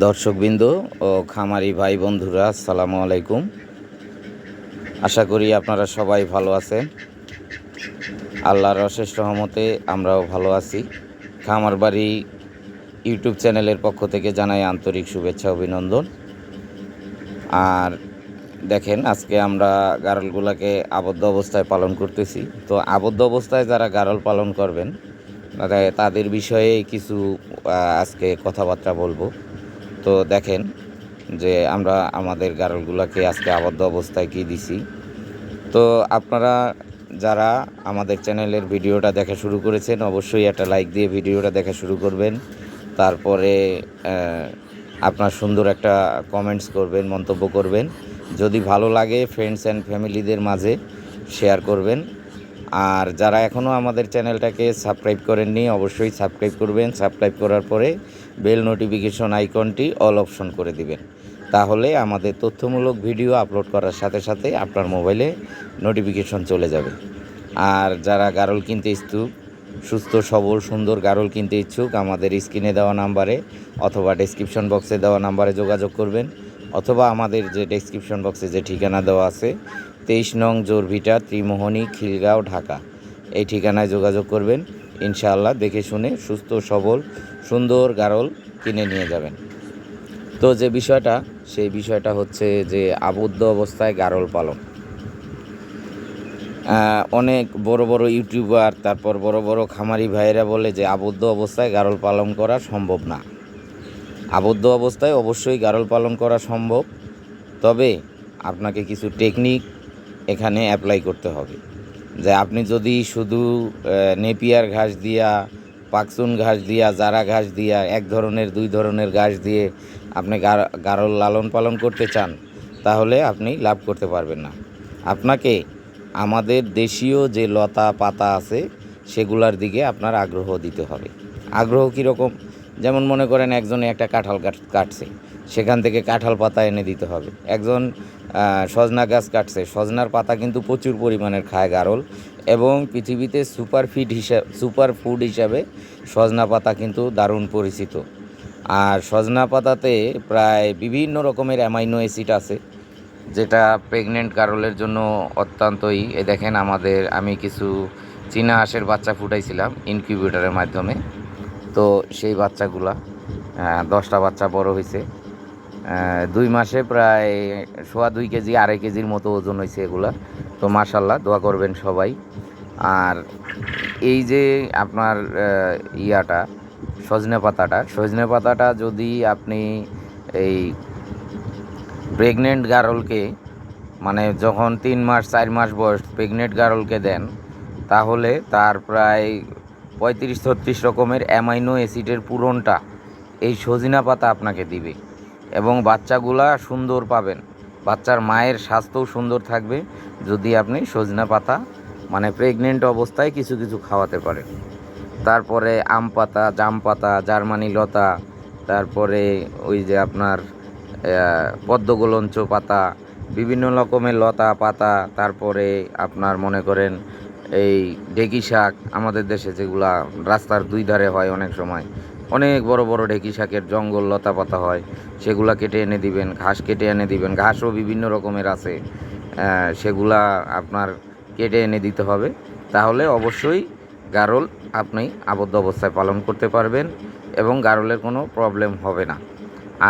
দর্শকবৃন্দ ও খামারি ভাই বন্ধুরা, আসসালামু আলাইকুম। আশা করি আপনারা সবাই ভালো আছেন। আল্লাহর অশেষ রহমতে আমরাও ভালো আছি। খামার বাড়ি ইউটিউব চ্যানেলের পক্ষ থেকে জানাই আন্তরিক শুভেচ্ছা, অভিনন্দন। আর দেখেন, আজকে আমরা গারলগুলোকে আবদ্ধ অবস্থায় পালন করতেছি। তো আবদ্ধ অবস্থায় যারা গারল পালন করবেন, তাদের- বিষয়ে কিছু আজকে কথাবার্তা বলব। তো দেখেন যে আমরা আমাদের গারলগুলোকে আজকে আবদ্ধ অবস্থায় কি দিছি। তো আপনারা যারা আমাদের চ্যানেলের ভিডিওটা দেখা শুরু করেছেন, অবশ্যই একটা লাইক দিয়ে ভিডিওটা দেখা শুরু করবেন। তারপরে আপনার সুন্দর একটা কমেন্টস করবেন, মন্তব্য করবেন। যদি ভালো লাগে ফ্রেন্ডস অ্যান্ড ফ্যামিলিদের মাঝে শেয়ার করবেন। আর যারা এখনও আমাদের চ্যানেলটাকে সাবস্ক্রাইব করেননি, অবশ্যই সাবস্ক্রাইব করবেন। সাবস্ক্রাইব করার পরে বেল নোটিফিকেশন আইকনটি অল অপশন করে দিবেন। তাহলে আমাদের তথ্যমূলক ভিডিও আপলোড করার সাথে সাথে আপনার মোবাইলে নোটিফিকেশন চলে যাবে। আর যারা গারল কিনতে ইচ্ছুক, সুস্থ, সবল, সুন্দর গারল কিনতে ইচ্ছুক, আমাদের স্ক্রিনে দেওয়া নাম্বারে অথবা ডেসক্রিপশন বক্সে দেওয়া নাম্বারে যোগাযোগ করবেন, অথবা আমাদের যে ডেসক্রিপশন বক্সে যে ঠিকানা দেওয়া আছে, তেইশ নং জোরভিটা, ত্রিমোহনী, খিলগাঁও, ঢাকা, এই ঠিকানায় যোগাযোগ করবেন। ইনশাআল্লাহ দেখে শুনে সুস্থ, সবল, সুন্দর গারল কিনে নিয়ে যাবেন। তো যে বিষয়টা, সেই বিষয়টা হচ্ছে যে আবদ্ধ অবস্থায় গারল পালন। অনেক বড় বড় ইউটিউবার, তারপর বড় বড় খামারি ভাইয়েরা বলে যে আবদ্ধ অবস্থায় গারল পালন করা সম্ভব না। আবদ্ধ অবস্থায় অবশ্যই গারল পালন করা সম্ভব, তবে আপনাকে কিছু টেকনিক এখানে অ্যাপ্লাই করতে হবে। যে আপনি যদি শুধু নেপিয়ার ঘাস দিয়া পাকসুন ঘাস দিয়া, জারা ঘাস দিয়া, এক ধরনের, দুই ধরনের ঘাস দিয়ে আপনি গার- গারল লালন পালন করতে চান, তাহলে আপনি লাভ করতে পারবেন না। আপনাকে আমাদের দেশীয় যে লতা পাতা আছে, সেগুলার দিকে আপনার আগ্রহ দিতে হবে। আগ্রহ কীরকম যেমন মনে করেন একজনে একটা কাঁঠাল কাট- কাটছে, সেখান থেকে কাঁঠাল পাতা এনে দিতে হবে। একজন সজনা গাছ কাটছে। সজনার পাতা কিন্তু প্রচুর পরিমাণের খায় গারল এবং পৃথিবীতে সুপার ফিড হিসাব, সুপার ফুড হিসাবে সজনা পাতা কিন্তু দারুণ পরিচিত। আর সজনা পাতাতে প্রায় বিভিন্ন রকমের অ্যামাইনো অ্যাসিড আছে, যেটা প্রেগনেন্ট গারলের জন্য অত্যন্তই, এ দেখেন আমাদের, আমি কিছু চীনা হাঁসের বাচ্চা ফুটাইছিলাম ইনকিউবেটরের মাধ্যমে। তো সেই বাচ্চাগুলা দশটা বাচ্চা বড় হয়েছে দুই মাসে প্রায় সোয়া দুই কেজি, আড়াই কেজির মতো ওজন হয়েছে এগুলা। তো মাশাল্লাহ দোয়া করবেন সবাই। আর এই যে আপনার ইয়াটা, সজনে পাতাটা সজনে পাতাটা যদি আপনি এই প্রেগনেন্ট গারলকে মানে যখন তিন মাস, চার মাস বয়স প্রেগনেন্ট গারলকে দেন, তাহলে তার প্রায় পঁয়ত্রিশ ছত্রিশ রকমের অ্যামাইনো অ্যাসিডের পূরণটা এই সজিনা পাতা আপনাকে দিবে। এবং বাচ্চাগুলা সুন্দর পাবেন। বাচ্চার মায়ের স্বাস্থ্যও সুন্দর থাকবে, যদি আপনি সজনা পাতা মানে প্রেগনেন্ট অবস্থায় কিছু কিছু খাওয়াতে পারেন। তারপরে আম পাতা, জাম পাতা, জার্মানি লতা, তারপরে ওই যে আপনার পদ্মগোলঞ্চ পাতা, বিভিন্ন রকমের লতা পাতা, তারপরে আপনার মনে করেন এই ঢেকি শাক, আমাদের দেশে যেগুলা রাস্তার দুই ধারে হয় অনেক সময়। অনেক বড় বড় ঢেকি শাকের জঙ্গল লতা পাতা হয়, সেগুলা কেটে এনে দিবেন, ঘাস কেটে এনে দিবেন, ঘাসও বিভিন্ন রকমের আছে সেগুলা আপনার কেটে এনে দিতে হবে। তাহলে অবশ্যই গারল আপনি আবদ্ধ অবস্থায় পালন করতে পারবেন এবং গারলের কোনো প্রবলেম হবে না।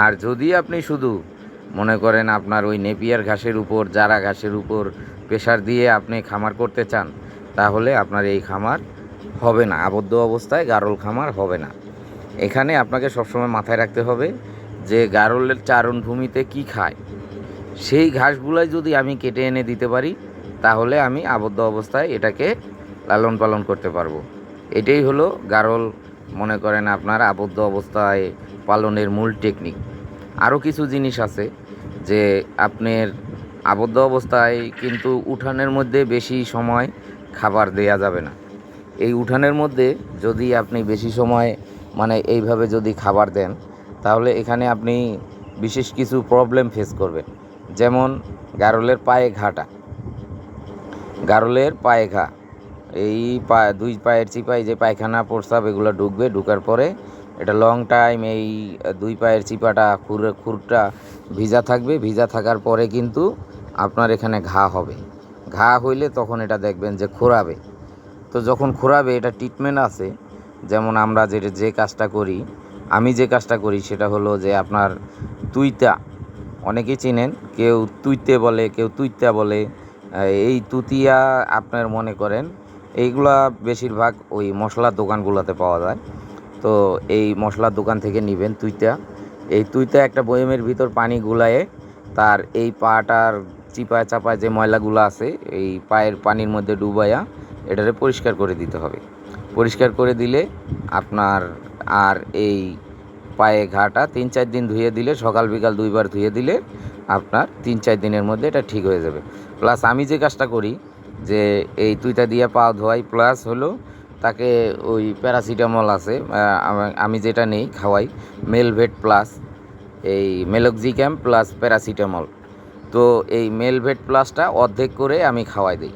আর যদি আপনি শুধু মনে করেন আপনার ওই নেপিয়ার ঘাসের উপর, জারা ঘাসের উপর প্রেশার দিয়ে আপনি খামার করতে চান, তাহলে আপনার এই খামার হবে না, আবদ্ধ অবস্থায় গারল খামার হবে না। এখানে আপনাকে সবসময় মাথায় রাখতে হবে যে গারলের চারণভূমিতে কি খায়। সেই ঘাসগুলাই যদি আমি কেটে এনে দিতে পারি, তাহলে আমি আবদ্ধ অবস্থায় এটাকে লালন পালন করতে পারব। এটাই হলো গারল, মনে করেন আপনার আবদ্ধ অবস্থায় পালনের মূল টেকনিক আরও কিছু জিনিস আছে যে আপনার আবদ্ধ অবস্থায় কিন্তু উঠানের মধ্যে বেশি সময় খাবার দেয়া যাবে না। এই উঠানের মধ্যে যদি আপনি বেশি সময় মানে এইভাবে যদি খাবার দেন, তাহলে এখানে আপনি বিশেষ কিছু প্রবলেম ফেস করবেন। যেমন গারলের পায়ে ঘাটা। গারলের পায়ে ঘা। এই পা, দুই পায়ের চিপায় যে পায়খানা, প্রস্রাব এগুলো ঢুকবে, ঢুকার পরে এটা লং টাইম এই দুই পায়ের চিপাটা খুর, খুরটা ভিজা থাকবে। ভিজা থাকার পরে কিন্তু আপনার এখানে ঘা হবে। ঘা হইলে তখন এটা দেখবেন যে খোরাবে। তো যখন খোরাবে, এটা ট্রিটমেন্ট আছে যেমন আমরা যে যে কাজটা করি, আমি যে কাজটা করি সেটা হলো যে আপনার তুইতা। অনেকেই চিনেন, কেউ তুইতে বলে, কেউ তুইতা বলে। এই তুতিয়া আপনার মনে করেন, এইগুলা বেশিরভাগ ওই মশলার দোকানগুলোতে পাওয়া যায়। তো এই মশলার দোকান থেকে নেবেন তুইতা। এই তুইতা একটা বয়মের ভিতর পানি গুলায়ে তার এই পাটার চিপায় চাপায় যে ময়লাগুলো আছে, এই পায়ের পানির মধ্যে ডুবাইয়া এটারে পরিষ্কার করে দিতে হবে। পরিষ্কার করে দিলে আপনার আর এই পায়ে ঘাটা তিন চার দিন ধুয়ে দিলে, সকাল বিকাল দুইবার ধুয়ে দিলে আপনার তিন চার দিনের মধ্যে এটা ঠিক হয়ে যাবে। প্লাস আমি যে কাজটা করি, যে এই তুইতা দিয়ে পা ধোয়াই প্লাস হলো তাকে ওই প্যারাসিটামল আছে আমি যেটা নেই খাওয়াই মেলভেট প্লাস এই মেলক্সিক্যাম প্লাস প্যারাসিটামল তো এই মেলভেট প্লাসটা অর্ধেক করে আমি খাওয়াই দিই।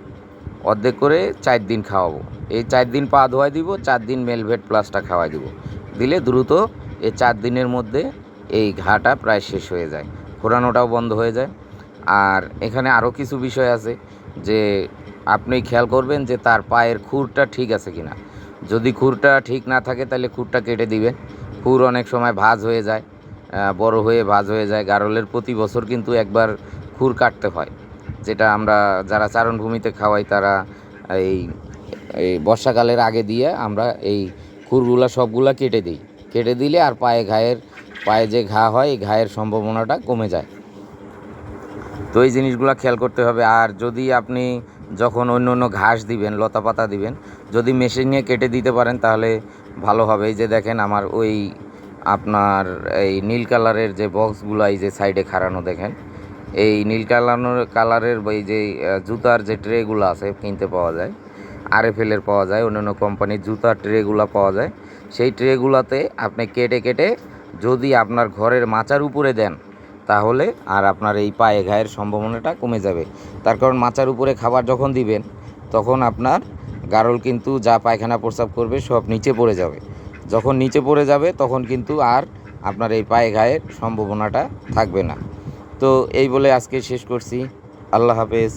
অর্ধেক করে চার দিন খাওয়াবো। এই চার দিন পা ধোয়াই দিব, চার দিন মেলভেট প্লাসটা খাওয়াই দিব। দিলে দ্রুত এই চার দিনের মধ্যে এই ঘাটা প্রায় শেষ হয়ে যায় ফোরানোটাও বন্ধ হয়ে যায়। আর এখানে আরও কিছু বিষয় আছে যে আপনি খেয়াল করবেন যে তার পায়ের খুরটা ঠিক আছে কিনা। যদি খুরটা ঠিক না থাকে তাহলে খুরটা কেটে দিবেন। খুর অনেক সময় ভাজ হয়ে যায় বড় হয়ে ভাজ হয়ে যায়। গারলের প্রতি বছর কিন্তু একবার খুর কাটতে হয়। যেটা আমরা যারা চারণভূমিতে খাওয়াই তারা এই এই বর্ষাকালের আগে দিয়ে আমরা এই খুরগুলা সবগুলা কেটে দিই। কেটে দিলে আর পায়ে ঘায়ের, পায়ে যে ঘা হয়, এই ঘায়ের সম্ভাবনাটা কমে যায়। তো এই জিনিসগুলো খেয়াল করতে হবে। আর যদি আপনি যখন অন্য অন্য ঘাস দিবেন, লতা পাতা দিবেন, যদি মেশিন নিয়ে কেটে দিতে পারেন তাহলে ভালো হবে। এই যে দেখেন আমার ওই আপনার এই নীল কালারের যে বক্সগুলো এই যে সাইডে খাড়ানো দেখেন এই নীল কালানোর কালারের এই যে জুতার যে ট্রেগুলো আছে কিনতে পাওয়া যায় আরএফএলের পাওয়া যায়, অন্যান্য কোম্পানির জুতার ট্রেগুলো পাওয়া যায়, সেই ট্রেগুলোতে আপনি কেটে কেটে যদি আপনার ঘরের মাচার উপরে দেন, তাহলে আর আপনার এই পায়ে ঘায়ের সম্ভাবনাটা কমে যাবে। তার কারণ মাচার উপরে খাবার যখন দিবেন, তখন আপনার গারল কিন্তু যা পায়খানা প্রস্রাব করবে সব নিচে পড়ে যাবে। যখন নিচে পড়ে যাবে, তখন কিন্তু আর আপনার এই পায়ে ঘায়ের সম্ভাবনাটা থাকবে না। তো এই বলে আজকে শেষ করছি। আল্লাহ হাফেজ।